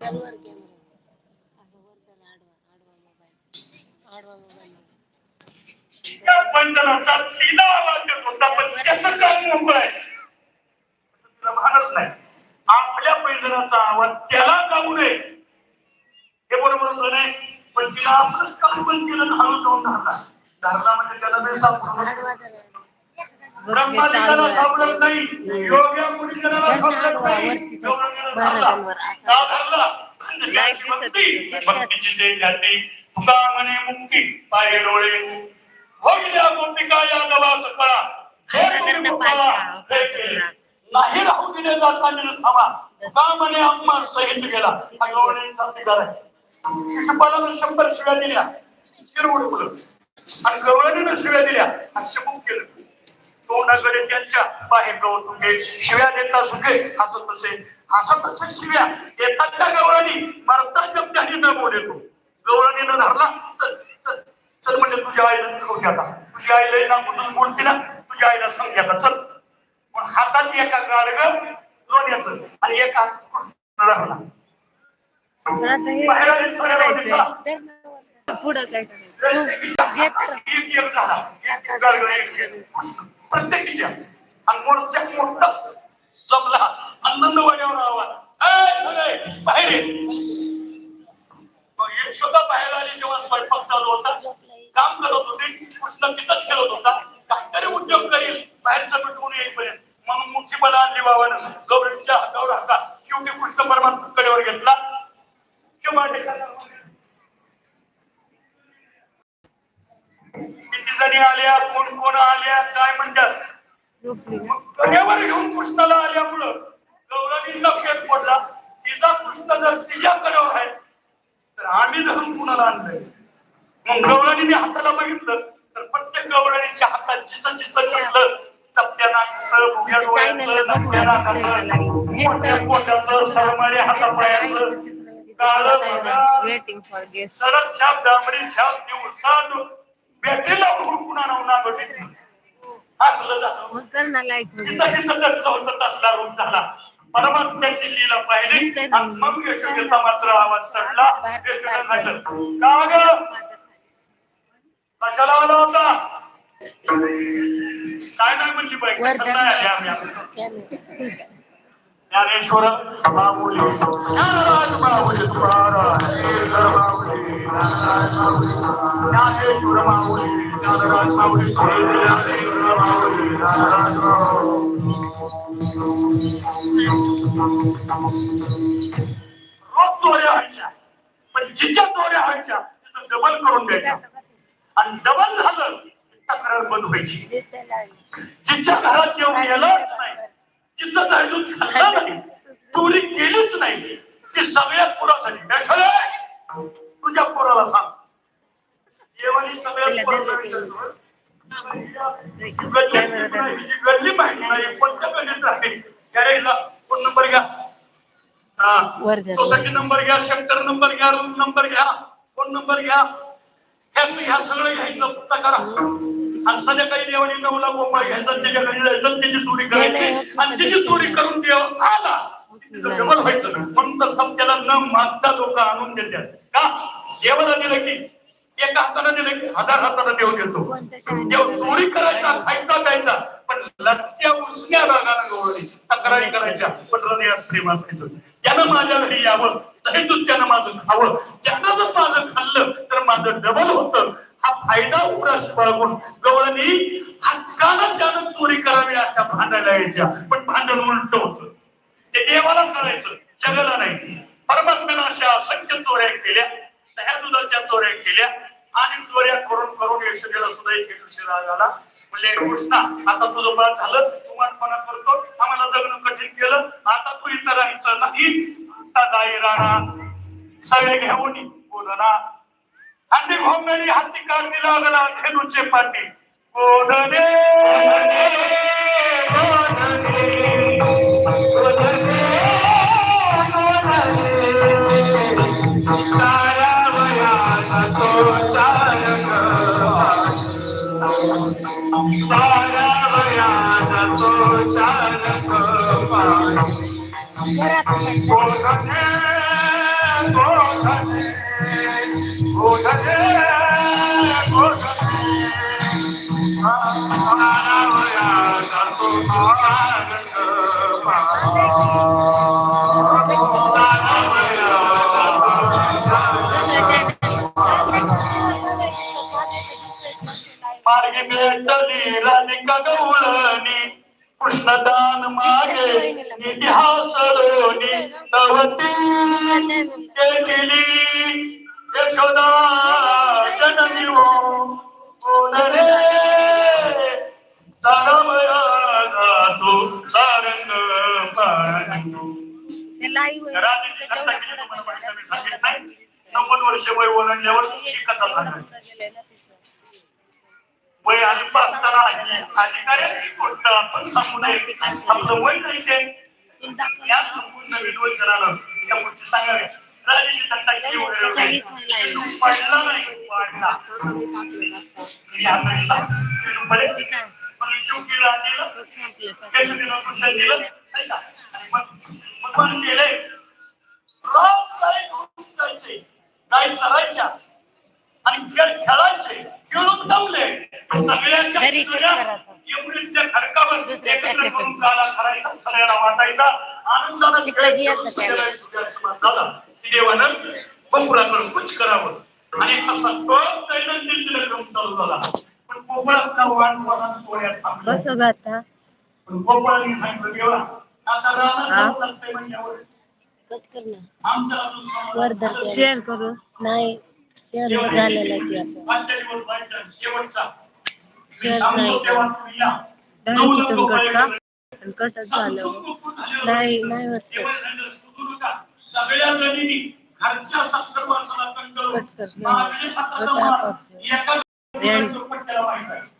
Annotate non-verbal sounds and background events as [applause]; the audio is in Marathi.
वर कॅमेरा असं वर कर आडवा आडवा मोबाईल आडवा मोबाईल त्या बंधनाचा तिला आवाज येत होता पण त्याचं काम मोकळ आहे तिला भानच नाही आपल्या पैजणाचा आवाज त्याला जाऊ नये हे बरोबर होतं नाही पण तिला आपलंच काम पण केलं हळू जाऊन धरला धरला म्हणजे त्याला नाही सापडलं तुका म्हणे मुक्ती. पाये डोळे. होईल्या गोपिका या गवास कळा महाराजांना गुरु पाय गोपाळा, द्या, असं केले. करा. नाही राहू दिले जाताना थांबा. तुका म्हणे अम्मा सहित गेला. शिशुपालानं शंभर शिव्या दिल्या. शिर उडवलं आणि गवळणीनं शिव्या दिल्या. आणि शिकून केलं. तोंडाकडे त्यांच्या बाहेर गवत शिव्या देता सुखे हसत असे हसत असे शिव्या. येतात त्या गवळणी मरताच्या त्याने न बोलेतो गवळणीनं धरला चल म्हणजे तुझ्या आईला खाऊ द्या का तुझ्या आईला ना कुठून बोलते ना तुझ्या आईला सांग का चल. पण हातात एका गाडग लोण्याचं आणि एका कृष्ण राहला बाहेर पुढं काय प्रत्येकीच्या. आणि मोठच्या मोठा जमला. आनंद वाड्यावर आवाज "ए, सगळे, बाहेर ये." मग एक सुद्धा बाहेर आली जेव्हा स्वयंपाक चालू होता. काम करत होते. कृष्ण तिथंच खेळत होता. काहीतरी उद्योग करेल बाहेरचं मिटवून येईपर्यंत. म्हणून मुठी मला आणली बाबानं. गौरीच्या हातावर हाता शेवटी कृष्ण परमात्मा किती जणी आल्या? कोण कोण आल्या? काय म्हणतात? कड्यावर घेऊन कृष्णाला आल्यामुळं गौरवींना फेर पडला तिचा कृष्ण जर तिच्या कड्यावर आहे तर आम्ही धरून कुणाला आणलंय? मग गवळणीने हाताला बघितलं तर प्रत्येक गवळणीच्या हातात भुग्या डोळ्याचं नाकट्या नाकाचं पोटाचं हातापायाचं भगं, वेटिंग फॉर गेस्ट सरळ छाप डांबरी छाप दिवसात भेटीला हुडकून आणावं नागं दिसलं. असलं चौथा तासला रूप झाला. परमात्म्याची लीला पाहिली. आणि मग यशोदेचा मात्र आवाज चढला. यशोदा. का ग? कशाला आला होता? काय नाही म्हणली बाई. [laughs] ज्ञानेश्वर माऊली ज्ञानराज माऊली तुकाराम ज्ञानेश्वर ज्ञानराज ज्ञानेश्वर ज्ञानराज रोज व्हायच्या पण जिच्या चोऱ्या व्हायच्या तिथं डबल करून द्यायच्या. आणि डबल झालं तक्रार बंद व्हायची. जिच्या घरात येऊन गेलं तिचं दायदूत खाल्लं नाही. चोरी केलीच नाही. ती सगळ्यात पुरासाठी. तुझ्या पोराला सांग. जेवणी सगळ्यात हिची गल्ली माहिती नाही. कोणत्या गल्लीत फोन नंबर घ्या. हा. सोसायटी नंबर घ्या सेक्टर नंबर घ्या रूम नंबर घ्या. फोन नंबर घ्या. ह्या सगळं घ्यायचं. करा. आणि संध्याकाळी देवानी नवला गोपाळ घ्यायचा त्याच्या घरी जायचं त्याची चोरी करायची. आणि त्याची चोरी करून देव आला. डबल व्हायचं म्हणून तर सत्याला न मागता लोक आणून देतात. का? देवाला दिलं की एका हाताने दिलं की हजार हाताने देव देतो. देव चोरी करायचा खायचा प्यायचा पण लत्या उसण्या रागानं गवळणी तक्रारी करायच्या पण हृदयात प्रेम असायचं. त्यानं माझ्या घरी यावं तरी त्यानं माझं खावं. त्यानं जर माझं खाल्लं तर माझं डबल होतं. हा फायदा उरास बाळगून गवळणी हक्कानं त्यानं चोरी करावी अशा भांडायला यायच्या. पण भांडण उलट होतं. ते देवाला करायचं जगाला नाही. परमात्म्यानं अशा असंख्य चोऱ्या केल्या दह्या दुधाच्या चोऱ्या केल्या आणि चोऱ्या करून करून यशोदेला सुद्धा एक दिवशी राग आला. म्हणले कृष्णा आता तुझं बाळ झालं तू वाटपणा करतो आम्हाला जगणं कठीण केलं आता तू इथं राहायचं नाही. आता दाई राणा सगळे घेऊन बोलना. అన్ని బొమ్మని హత్తి కాకిలాగల అధ్యయనం చెప్పండి ఓదనే ఓదనే मार्गी भेटली राणी का गवळणी कृष्णदान मागे इतिहास लोणी नवती केली यशोदा जननी हो कोण रे तारामया जातो सारंग पारंगो ते लाईव्ह रात्रीची कथा केली तुम्हाला माहिती आहे, मी सांगितलं नाही. नव्वद वर्ष वय ओलांडल्यावर कथा सांगायची. वय आधी असताना अधिकाऱ्यांची गोष्ट आपण सांगू नये. आपलं वय नाही ते. या संपूर्ण विधवत करायला त्या गोष्टी सांगाव्या. राजाची दत्ता केली वगैरे पडला नाही. वाढला मी आता पण शेवटी जायचे. चरायच्या आणि खेळ खेळायचे खेळून दमले. सगळ्यांना वाटायचा. कुछ करावं. आणि असा तो दैनंदिन दिनक्रम चालू झाला. पण कोकणातला वाण वरात सोहळ्यात थांबला. कसं गाता पण गोपाळांनी सांगितलं देवा आता रानात? जाऊ लागतंय म्हणल्यावर. कट कर ना. आमच्या अजून समाधान वर धर. ते. शेअर करू. नाही. शेअर झालेलं आहे शेवटचा. शेअर नाही. या. दहा कट का? आणि कटच झालं. नाही नाही होत कट. कर. महाविद्यालयात होतं